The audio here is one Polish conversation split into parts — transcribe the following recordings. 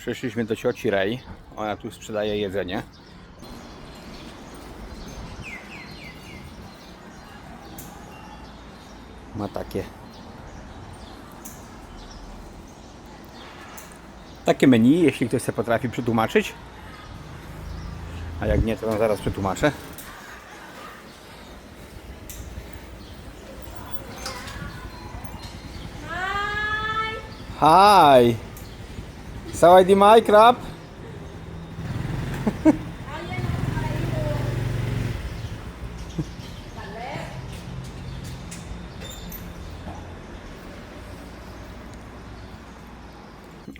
Przyszliśmy do cioci Rej. Ona tu sprzedaje jedzenie. Ma takie takie menu, jeśli ktoś sobie potrafi przetłumaczyć. A jak nie, to wam zaraz przetłumaczę. Hi! สวัสดีไหมครับ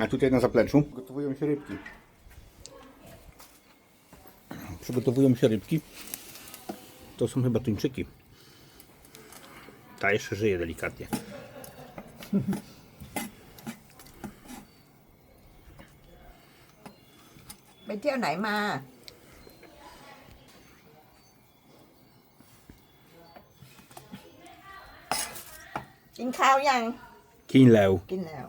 A tutaj na zapleczu przygotowują się rybki. Przygotowują się rybki. To są chyba tuńczyki. Ta jeszcze żyje delikatnie. ไปเที่ยวไหนมา กินข้าวยัง กินแล้ว กินแล้ว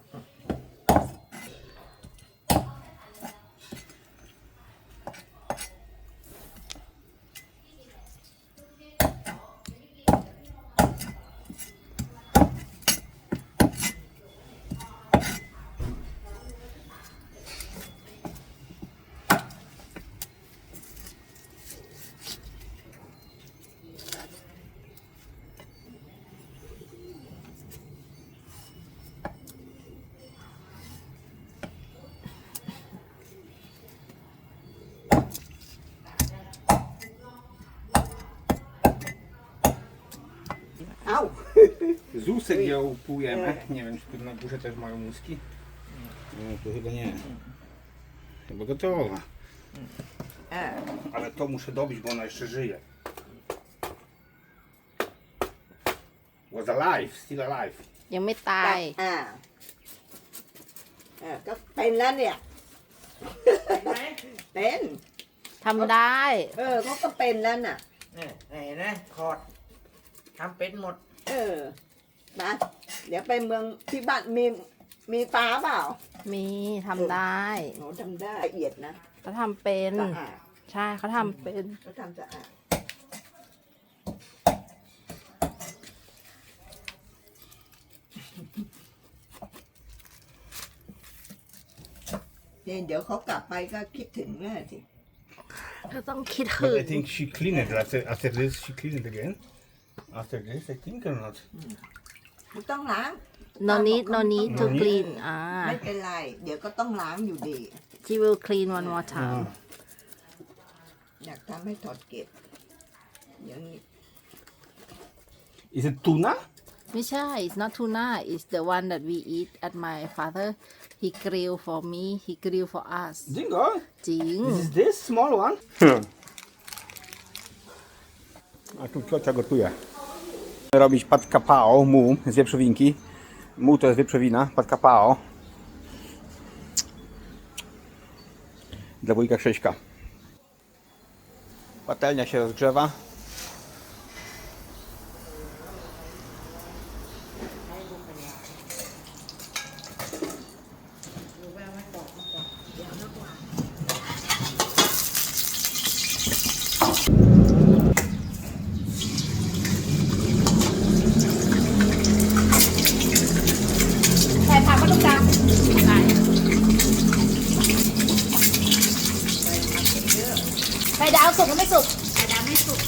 เอ้า Zusek ją upłujemy. Nie wiem, czy tu na górze też mają łuski. No, to chyba nie. Chyba gotowa. อ่า Ale to muszę dobić, bo ona jeszcze żyje. Was alive, still alive. ยังไม่ตาย อ่าอ่าก็เป็นแล้วเนี่ย เป็น ทำได้ เออเขาก็เป็นแล้วน่ะ เนี่ยเห็นไหมถอดทำเป็นหมด เออนะเดี๋ยวไปเมืองที่บ้านมีมีฟ้าเปล่ามีทำได้หนูทำได้ละเอียดนะเขาทำเป็น สะอาดใช่เขาทำเป็น เขาทำสะอาดเนี่ยเดี๋ยวเขากลับไปก็คิดถึงแม่สิเธอต้องคิด But ถึง I think she clean it. After, after this, she clean it again. After this, I think or not. ไม่ต้องล้าง no need no need to clean อ่า ไม่เป็นไร เดี๋ยวก็ต้องล้างอยู่ดี she will clean one more time อยากทำให้ถอดเกล็ดอย่างนี้ Is it tuna? ไม่ใช่ it's not tuna it's the one that we eat at my father he grill for me he grill for us Dingo? จริง This is this small one? A tu ciocia gotuje. Robić pad kapao, mu z wieprzowinki. Mu to jest wieprzowina, pad kapao. Dla wujka Krzyśka. Patelnia się rozgrzewa. ไข่ดาวสุกหรือไม่สุก ไข่ดาวไม่สุก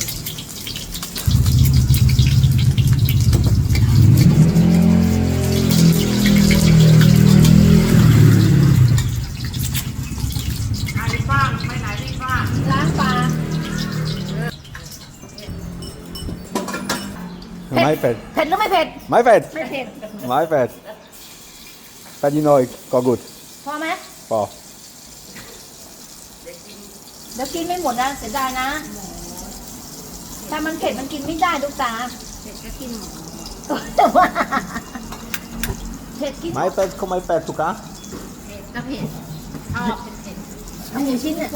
อาลิฟ้าไปไหนลิฟ้าล้างปลา ไม่เผ็ด เผ็ดหรือไม่เผ็ด ไม่เผ็ด ไม่เผ็ด ไม่เผ็ดแต่ยีนหน่อยก็ good พอไหมพอ เดี๋ยวกินไม่หมดนะเสียดายนะถ้ามันเผ็ดมันกินไม่ได้ลูกตาเผ็ดก็กินแต่ว่าเผ็ดกิน Maj pet, ko maj pet, tuka? ก็เผ็ดชอบเผ็ดอันนี้ชิ้นเนี่ย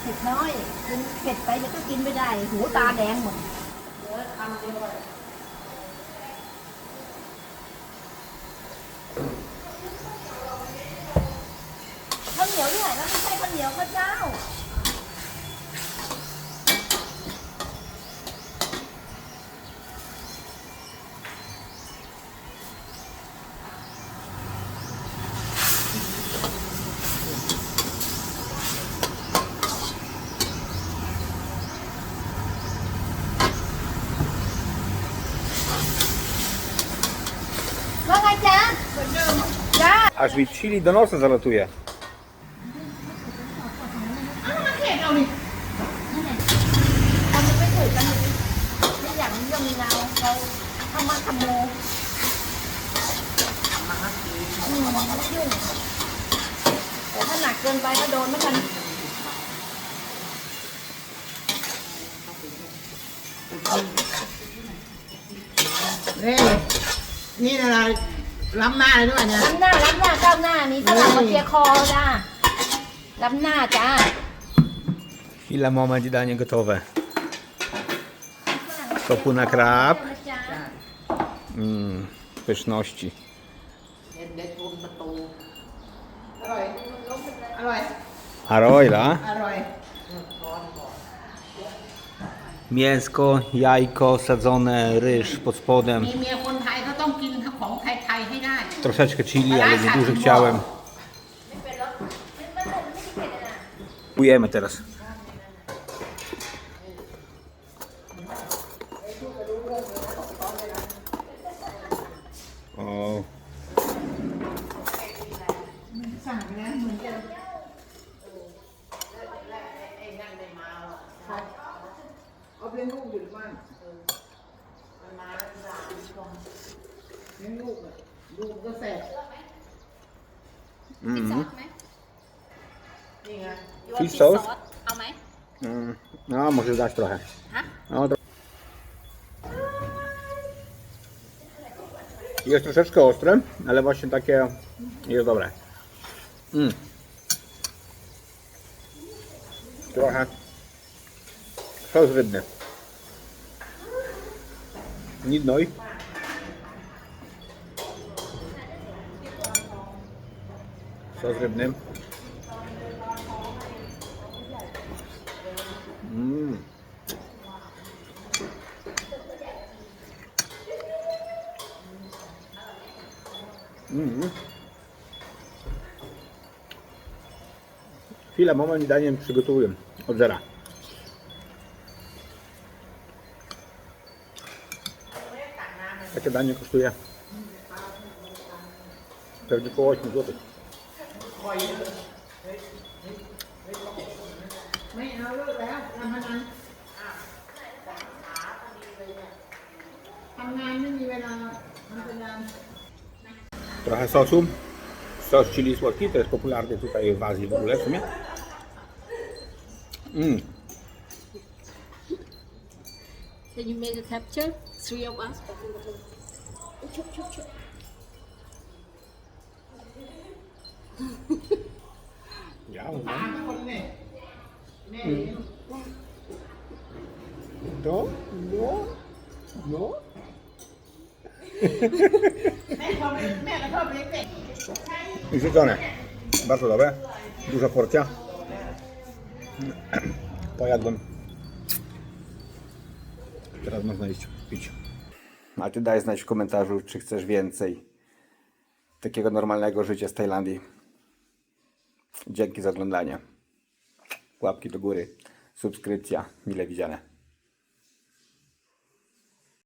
เผ็ดน้อย กินเผ็ดไปเดี๋ยวก็กินไม่ได้ หูตาแดงหมดข้าวเหนียวที่ไหนแล้วไม่ใช่ข้าวเหนียวข้าวเจ้า ว่าไงจ๊ะจ้า Aż mi chili do nosa zalatuje. คนจะไม่ถูกกันเลยไม่อยากมีเรื่องมีราเราทำมาทำโมอืมไม่ยุ่งแต่ถ้าหนักเกินไปก็โดนเหมือนกัน นี่นี่อะไร ล้ำหน้าเลยด้วยเนี่ย ล้ำหน้าล้ำหน้าก้าวหน้ามีฝรั่งมาเคลียร์คอจ้าล้ำหน้าจ้า Chwila, moment i danie gotowe. Soku na krab. จ้า Mmm, pyszności. เด็ดเด็ดบนประตู อร่อย อร่อย Aroila. อร่อย Mięsko, jajko, sadzone, ryż pod spodem. มีเมียคนไทยก็ต้องกิน troszeczkę chili, ale nie dużo chciałem. Ujemy teraz. O. mm. นี่ไง Fish sauce? เอาไหม Mm. No, możesz dać trochę. No, tro- Jest troszeczkę ostre, ale właśnie takie jest dobre. Mm. Trochę sos rybny. Nie Sos rybny. Mm. Mm. Chwila, moment i danie przygotowuję od zera. Takie danie kosztuje pewnie około 8 zł. ไม่เอาเลิกแล้วทำพนันทำงานไม่มีเวลาทำพนัน Trochę sosu. Sos chili słodki, to jest popularny tutaj w Azji w ogóle w sumie. Mm. Then you made a capture, three of us. Ja, ตา ม่ก็ชอบเลี้ยงเด็ก I rzucone. Bardzo dobre. Duża porcja. Pojadłem. Teraz można iść pić. A ty daj znać w komentarzu, czy chcesz więcej takiego normalnego życia z Tajlandii. Dzięki za oglądanie. Łapki do góry, subskrypcja, mile widziane.